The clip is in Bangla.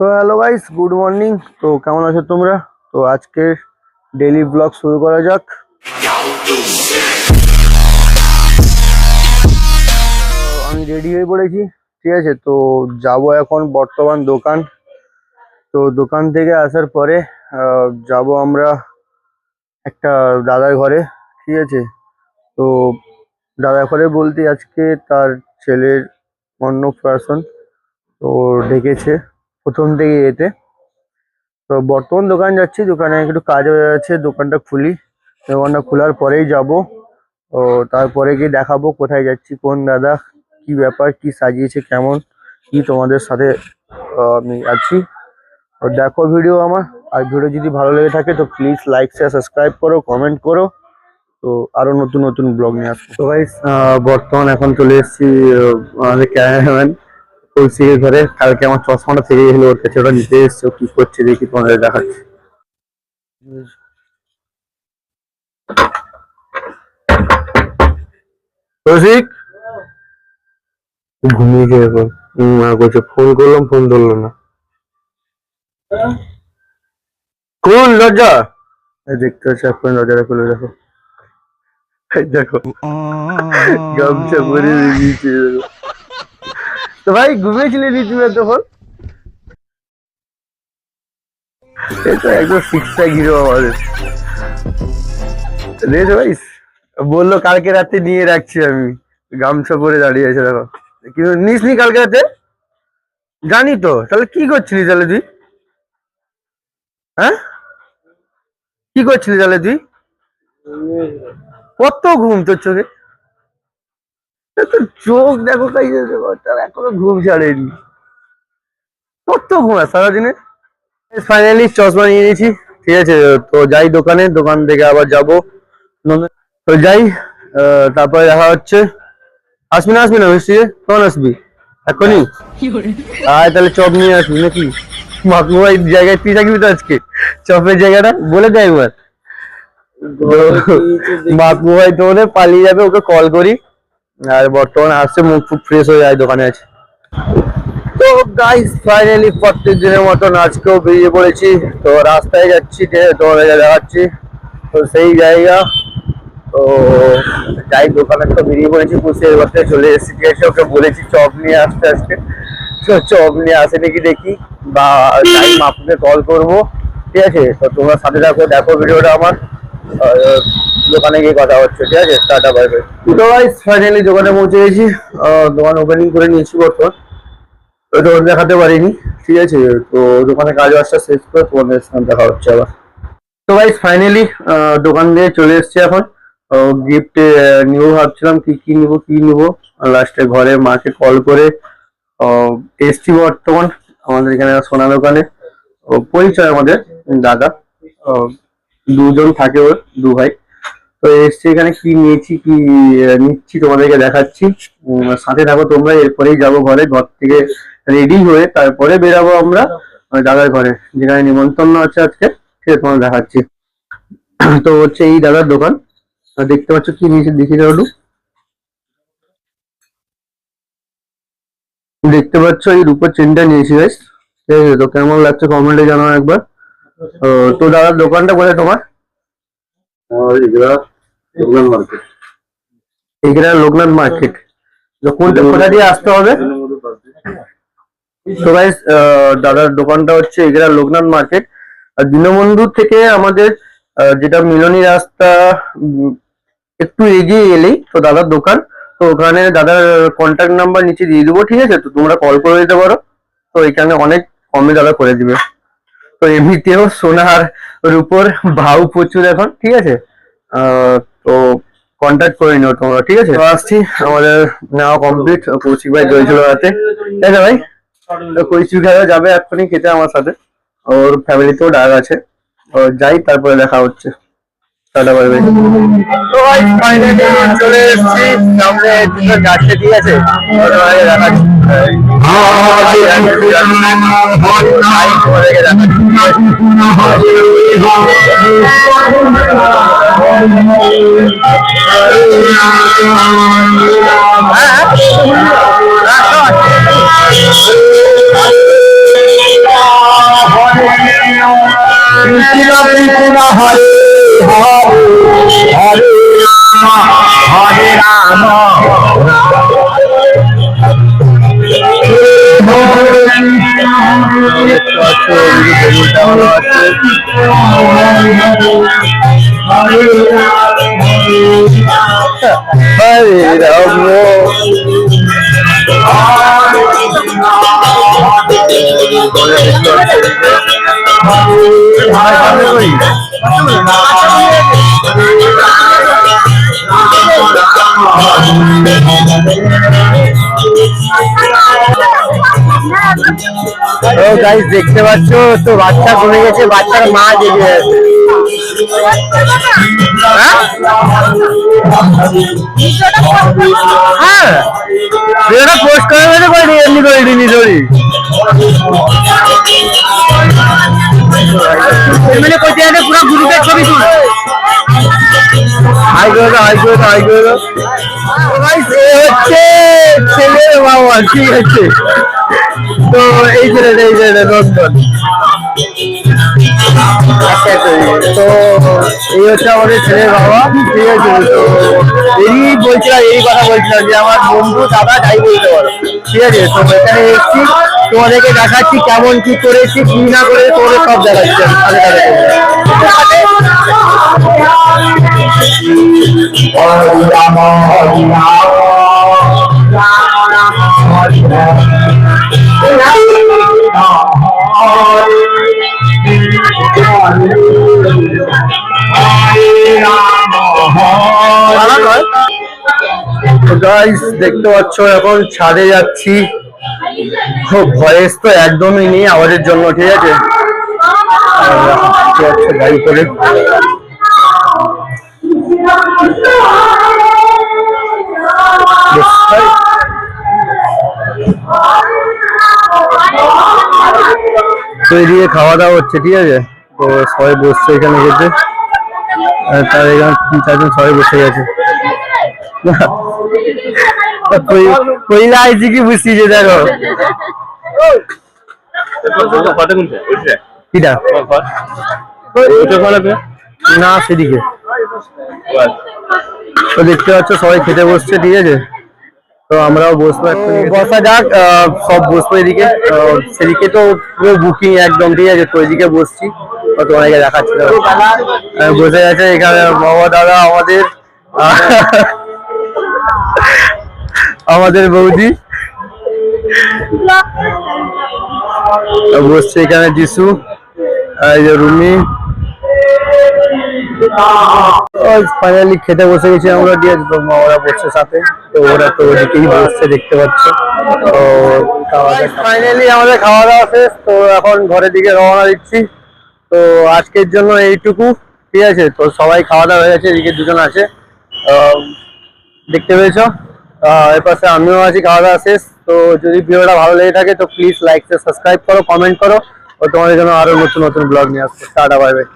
তো হ্যালো গাইস গুড মর্নিং তো কেমন আছো তোমরা? তো আজকের ডেইলি ব্লগ শুরু করা যাক। আমি রেডি হয়ে পড়েছি, ঠিক আছে? তো যাব এখন বর্তমান দোকান। তো দোকান থেকে আসার পরে যাব আমরা একটা দাদার ঘরে, ঠিক আছে? তো দাদার ঘরে বলতে আজকে তার ছেলের অন্নপ্রাশন তো ডেকেছে। প্রথম থেকে এতে। তো বর্তমান দোকান যাচ্ছি, দোকানে একটু কাজ হয়ে যাচ্ছে দোকানটা খুলি। দোকানটা খোলার পরেই যাব। ও তারপরে গিয়ে দেখাবো কোথায় যাচ্ছি, কোন দাদা কি ব্যাপার, কি সাজিয়েছে, কেমন, কি তোমাদের সাথে আমি আছি। তো দেখো ভিডিও আমার। আর ভিডিও যদি ভালো লেগে থাকে তো প্লিজ লাইক শেয়ার সাবস্ক্রাইব করো কমেন্ট করো। তো আরও নতুন নতুন ব্লগ নিয়ে আসব। তো গাইস বর্তমান এখন চলে এসেছি আমাদের ক্যামেরাম্যান কৌশিকের ঘরে কালকে আমার চশমাটা থেকে গেছিল ওর কাছে ওটা নিতে এসছে কি করছে দেখি তোমাদের দেখাচ্ছি। কৌশিক ঘুমিয়েছে এখন বলছে ফোন করলাম ফোন ধরলো না। কোন লজ্জা এই দেখতে পাচ্ছি এখন দরজাটা খুলে দেখো। দেখো। গামছা পরে দেখো। তো ভাই ঘুমিয়েছিলে নি তুমি তখন এটা একদম আমাদের। ভাই বলল কালকে রাতে নিয়ে রাখছি আমি। গামছা পরে দাঁড়িয়ে আছে দেখো। কিন্তু নিস নি কালকে রাতে? জানি তো। তাহলে কি করছিলি তাহলে তুই? হ্যাঁ? কি করছিলি তাহলে তুই? কত ঘুম তোর চোখে? চোখ দেখো তার এখনও ঘুম ছাড়েনি। কত ঘুম সারাদিনে? ফাইনালি চশমা নিয়ে নিয়েছি। ঠিক আছে তো যাই দোকানে দোকান থেকে আবার যাব। তো যাই তারপরে দেখা হচ্ছে। আসবি না আসবি না মিষ্টি কখন আসবি? এখনই? আয় তাহলে চপ নিয়ে আসবি নাকি? মাকুমাই জায়গায় তুই থাকবি তো আজকে? চপের জায়গাটা? বলে দে একবার। মাকু ভাই তো হয় পালিয়ে যাবে ওকে কল করি। আর বর্তমানে আসছে, মুখ খুব ফ্রেশ হয়ে যায় দোকানে আছে। তো গাইস ফাইনালি প্রত্যেক দিনের মতন আজকেও বেরিয়ে পড়েছি। তো রাস্তায় যাচ্ছি তোমাদেরকে দেখাচ্ছি। তো সেই জায়গা। তো যাই, দোকানে তো বেরিয়ে পড়েছি পুষে এবার চলে এসেছি। আছে, ওকে বলেছি চপ নিয়ে আসতে আজকে তো চপ নিয়ে আসে নাকি দেখি। বা যাই মাপুকে কল করব। ঠিক আছে, তো তোমরা সাথে থাকো, দেখো ভিডিওটা আমার। দোকানে গিয়ে কথা হচ্ছে, ঠিক আছে? টাটা বাই বাই তো গাইস ফাইনালি দোকানে পৌঁছে গেছি। দোকান ওপেনিং করে নিয়েছি বর্তমান। দোকান দেখাতে পারিনি, ঠিক আছে? তো দোকানে কাজ বাজটা শেষ করে তোমাদের সঙ্গে দেখা হচ্ছে আবার। তো ভাই ফাইনালি দোকান দিয়ে চলে এসেছি এখন। গিফট নিব ভাবছিলাম, কি কি নিব কি নিব? লাস্টে ঘরে মাকে কল করে এসছি বর্তমান আমাদের এখানে সোনা দোকানে। পরিচয় আমাদের, দাদা। দুজন থাকে ওর, দু ভাই। তো এসছি এখানে কি নিয়েছি, কি নিচ্ছি তোমাদেরকে দেখাচ্ছি। সাথে থাকো তোমরা, এরপরেই যাব ঘরে, ঘর থেকে রেডি হয়ে তারপরে বেরাবো আমরা দাদার ঘরে, যেখানে নিমন্ত্রণ আছে আজকে আছে তোমাদের দেখাচ্ছি। তো হচ্ছে এই দাদার দোকান দেখতে পাচ্ছ কি নিয়েছে দেখি একটু। দেখতে পাচ্ছ এই রূপোর চেনটা নিয়েছি বেশ ঠিক আছে তো কেমন লাগছে কমেন্টে জানাও একবার। তো দাদার দোকানটা কোথায় তোমার? এখানে লোকনাথ মার্কেট। কোনটা কোথা দিয়ে আসতে হবে? তো গাইস দাদার দোকানটা হচ্ছে এখানে লোকনাথ মার্কেট। আর দীনবন্ধু থেকে আমাদের যেটা মিলনী রাস্তা একটু এগিয়ে এলেই তো দাদার দোকান। তো ওখানে দাদার কন্ট্যাক্ট নাম্বার নিচে দিয়ে দেবো ঠিক আছে? তো তোমরা কল করে দিতে পারো। তো এখানে অনেক কমে দাদা করে দিবে। তো এমনিতেও সোনার রূপর ভাউ প্রচুর এখন, ঠিক আছে? তো কন্ট্যাক্ট করে নিও তোমরা, ঠিক আছে? আসছি, আমাদের নেওয়া কমপ্লিট কৌশিক ভাই জয়ছিল রাতে। ঠিক আছে ভাই? কৌশিক ভাই যাবে এক্ষুনি খেতে আমার সাথে। ওর ফ্যামিলিতেও ডাক আছে। ও যাই, তারপরে দেখা হচ্ছে। টাটা বাই বাই তো ভাই ফাইনালি চলে এসেছি। সামনে দুটো চারটে ঠিক আছে? ওটা দেখাচ্ছি যাই, তোমাদেরকে দেখাচ্ছি। হ্যাঁ, হরে হরে হরে রাম। হরে রাম। হরে রাম। ও গাইস দেখতে পাচ্ছ? তো বাচ্চা ঘুরে গেছে, বাচ্চার মা জেগে আছে। হ্যাঁ? পোস্ট করে মানে করে এমনি করে মানে কোথায় আছে পুরো গ্রুপের ছবি তুল। হাই করে দাও হাই করে দাও হাই করে দাও। guys, এ হচ্ছে ছেলের বাবা ঠিক আছে তো এই ছেলেটা এই ছেলেটা নন্দন। তো এই হচ্ছে আমাদের ছেলের বাবা, ঠিক আছে? তো এই বলছিলাম এই কথা বলছিলাম যে আমার বন্ধু দাদা যাই বলতে পারো। ঠিক আছে? তো এখানে এসেছি, তোমাদেরকে দেখাচ্ছি কেমন কি করেছি, কি না করে তোমাদের সব দেখাচ্ছি আমি। সাথে গাইস দেখতে পাচ্ছ, এখন ছাদে যাচ্ছি। খুব ভয়েস তো একদমই নেই আমাদের জন্য, ঠিক আছে? গাড়ি করে। খাওয়া দাওয়া হচ্ছে, ঠিক আছে? তো সবাই বসছে এখানে গেছে। আর তার এখানে তিন চারজন সবাই বসে গেছে। আইছি কি বুঝছি যে দেখো। কিটা? না সেদিকে। তো দেখতে পাচ্ছ সবাই খেতে বসছে ঠিক আছে? তো আমরাও বসবো বসা যাক আহ, সব বসবো এদিকে। সেদিকে তো পুরো বুকিং একদম ঠিক আছে? তো এদিকে বসছি। তো তোমাদেরকে দেখাচ্ছি। বসে গেছে এখানে বাবা দাদা আমাদের আমাদের বৌদি। তো বসছে এখানে যিশু রুমি। ফাইনালি খেতে বসে গেছি আমরা, দিয়ে ওরা বসছে সাথে। তো ওরা তো ওদিকেই বসছে, দেখতে পাচ্ছ। তো ফাইনালি আমাদের খাওয়া দাওয়া শেষ, তো এখন ঘরের দিকে রওনা দিচ্ছি। তো আজকের জন্য এইটুকু, ঠিক আছে? তো সবাই খাওয়া দাওয়া হয়ে গেছে, এদিকে দুজন আছে। দেখতে পেয়েছ? এর পাশে আমিও আছি, খাওয়া দাওয়া শেষ। তো যদি ভিডিওটা ভালো লেগে থাকে, তো প্লিজ লাইক সাবস্ক্রাইব করো কমেন্ট করো। ও তোমাদের জন্য আরও নতুন নতুন ব্লগ নিয়ে আসব। Tata bye by